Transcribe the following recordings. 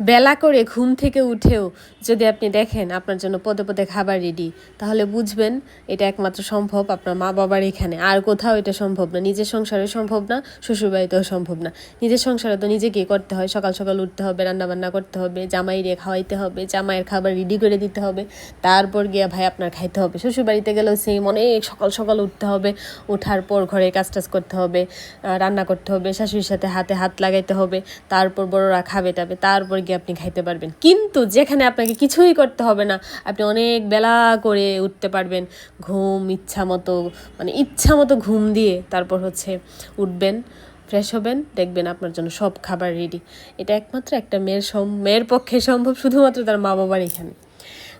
বেলা করে ঘুম থেকে উঠেও যদি আপনি দেখেন আপনার জন্য পদে পদে খাবার রেডি তাহলে বুঝবেন এটা একমাত্র সম্ভব আপনার মা বাবার এখানে। আর কোথাও এটা সম্ভব না। নিজের সংসারে সম্ভব না, শ্বশুরবাড়িতেও সম্ভব না। নিজের সংসারে তো নিজেকেই করতে হয়। সকাল সকাল উঠতে হবে, রান্নাবান্না করতে হবে, জামাই রে খাওয়াইতে হবে, জামাইয়ের খাবার রেডি করে দিতে হবে। তারপর গিয়ে ভাই আপনার খাইতে হবে। শ্বশুরবাড়িতে গেলেও সেম অনেক সকাল সকাল উঠতে হবে। ওঠার পর ঘরে কাজ টাজ করতে হবে রান্না করতে হবে, শাশুড়ির সাথে হাতে হাত লাগাইতে হবে। তারপর বড়রা খাবে টাবে, তারপর গিয়ে আপনি খাইতে পারবেন। কিন্তু যেখানে আপনাকে কিছুই করতে হবে না, আপনি অনেক বেলা করে উঠতে পারবেন। ঘুম, ইচ্ছা মতো মানে ইচ্ছা মতো ঘুম দিয়ে তারপর হচ্ছে উঠবেন ফ্রেশ হবেন, দেখবেন আপনার জন্য সব খাবার রেডি এটা একমাত্র একটা মেয়ের মেয়ের পক্ষে সম্ভব, শুধুমাত্র তার মা বাবার এখানে।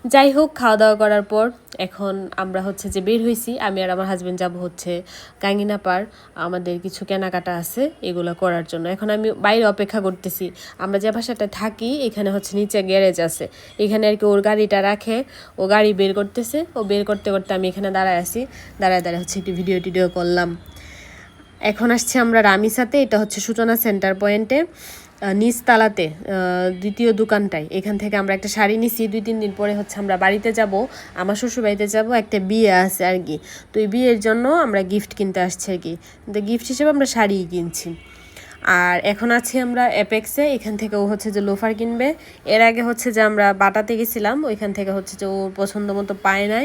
যাই হোক খাওয়া দাওয়া করার পর এখন আমরা হচ্ছে যে বের হয়েছি আমি আর আমার হাজব্যান্ড যাব হচ্ছে কাঙ্গিনা পার আমাদের কিছু কেনাকাটা আছে এগুলো করার জন্য। এখন আমি বাইরে অপেক্ষা করতেছি। আমরা যে বাসাটা থাকি, এখানে হচ্ছে নিচে গ্যারেজ আছে। এখানে আর কি ওর গাড়িটা রাখে। ও গাড়ি বের করতেছে। ও বের করতে করতে আমি এখানে দাঁড়ায় আছি। দাঁড়ায় দাঁড়ায় হচ্ছে একটু ভিডিও টিডিও করলাম। এখন আসছি আমরা রামিসাতে। এটা হচ্ছে সূচনা সেন্টার পয়েন্টে আহ, নিচতলাতে দ্বিতীয় দোকানটায়। এখান থেকে আমরা একটা শাড়ি নিছি দুই তিন দিন পরে হচ্ছে আমরা বাড়িতে যাব আমার শ্বশুর বাড়িতে যাব একটা বিয়ে আছে আর কি। তো এই বিয়ের জন্য আমরা গিফট কিনতে আসছি আর কি। তো গিফট হিসেবে আমরা শাড়িই কিনছি। আর এখন আছি আমরা অ্যাপেক্সে এখান থেকে ও হচ্ছে যে লোফার কিনবে। এর আগে হচ্ছে যে আমরা বাটাতে গেছিলাম ওইখান থেকে হচ্ছে যে ওর পছন্দ মতো পায় নাই।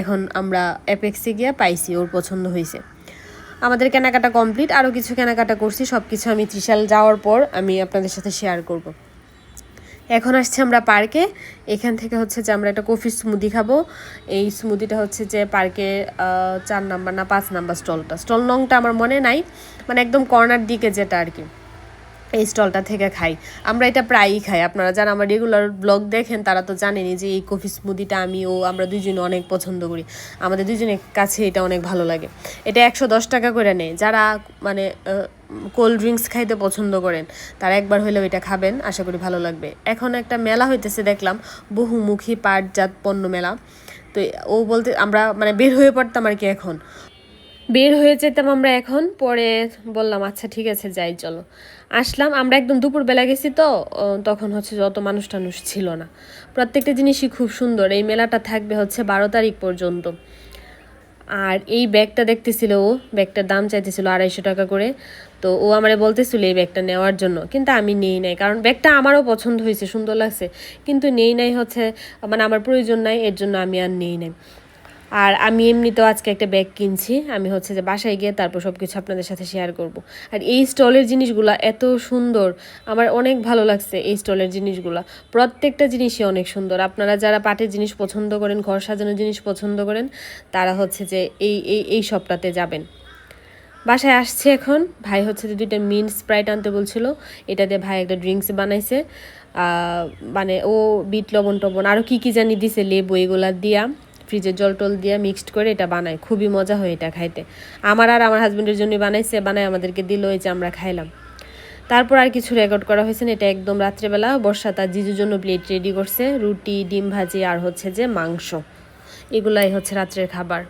এখন আমরা অ্যাপেক্সে গিয়ে পাইছি ওর পছন্দ হয়েছে আমাদের কেনাকাটা কমপ্লিট আরও কিছু কেনাকাটা করছি সব কিছু আমি ত্রিশাল যাওয়ার পর আমি আপনাদের সাথে শেয়ার করব। এখন আসছি আমরা পার্কে, এখান থেকে হচ্ছে যে আমরা একটা কফি স্মুদি খাব। এই স্মুদিটা হচ্ছে যে পার্কে চার নাম্বার না, পাঁচ নাম্বার স্টলটা স্টল নংটা আমার মনে নাই মানে একদম কর্নার দিকে যেটা আর কি। এই স্টলটা থেকে খাই। আমরা এটা প্রায়ই খাই। আপনারা যারা আমার রেগুলার ব্লগ দেখেন, তারা তো জানেনই যে এই কফি স্মুদিটা আমি ও আমরা দুজনে অনেক পছন্দ করি। আমাদের দুজনের কাছে এটা অনেক ভালো লাগে। এটা একশো দশ টাকা করে নেয়। যারা মানে কোল্ড ড্রিঙ্কস খাইতে পছন্দ করেন, তারা একবার হলেও এটা খাবেন। আশা করি ভালো লাগবে। এখন একটা মেলা হইতেছে, দেখলাম, বহুমুখী পাটজাত পণ্য মেলা। তো ও বলতে, আমরা মানে বের হয়ে পড়তাম আর কি এখন। বের হয়ে যেতাম আমরা এখন, পরে বললাম আচ্ছা ঠিক আছে, যাই, চলো। আসলাম, আমরা একদম দুপুরবেলা গেছি তো তখন হচ্ছে যত মানুষ টানুষ ছিল না। প্রত্যেকটা জিনিসই খুব সুন্দর, এই মেলাটা থাকবে হচ্ছে বারো তারিখ পর্যন্ত। আর এই ব্যাগটা দেখতেছিল ও, ব্যাগটার দাম চাইতেছিল আড়াইশো টাকা করে। তো ও আমারে বলতেছিল এই ব্যাগটা নেওয়ার জন্য, কিন্তু আমি নেই নাই, কারণ ব্যাগটা আমারও পছন্দ হয়েছে, সুন্দর লাগছে। কিন্তু নেই নাই হচ্ছে মানে আমার প্রয়োজন নাই, এর জন্য আমি আর নেই নাই। আর আমি এমনিতেও আজকে একটা ব্যাগ কিনছি। আমি হচ্ছে যে বাসায় গিয়ে তারপর সব কিছু আপনাদের সাথে শেয়ার করব। আর এই স্টলের জিনিসগুলো এত সুন্দর, আমার অনেক ভালো লাগছে এই স্টলের জিনিসগুলো। প্রত্যেকটা জিনিসই অনেক সুন্দর। আপনারা যারা পাটের জিনিস পছন্দ করেন, ঘর সাজানোর জিনিস পছন্দ করেন, তারা হচ্ছে যে এই এই এই শপটাতে যাবেন। বাসায় আসছে এখন। ভাই হচ্ছে যে দুইটা মিন স্প্রাইট আনতে বলছিল। এটা দিয়ে ভাই একটা ড্রিঙ্কস বানাইছে। মানে ও বিট লবণ টবণ আরও কী কী জানি দিছে, লেবু এগুলা দিয়া। ফ্রিজে জল টল দিয়ে মিক্সড করে এটা বানায় খুবই মজা হয় এটা খাইতে। আমার আর আমার হাজব্যান্ডের জন্য বানাইছে বানায় আমাদেরকে দিল, এই যে আমরা খাইলাম। তারপর আর কিছু রেকর্ড করা হয়েছে না, এটা একদম রাত্রেবেলা। বর্ষা তার জিজুর জন্য প্লেট রেডি করছে, রুটি, ডিম ভাজি আর হচ্ছে যে মাংস। এগুলাই হচ্ছে রাত্রের খাবার।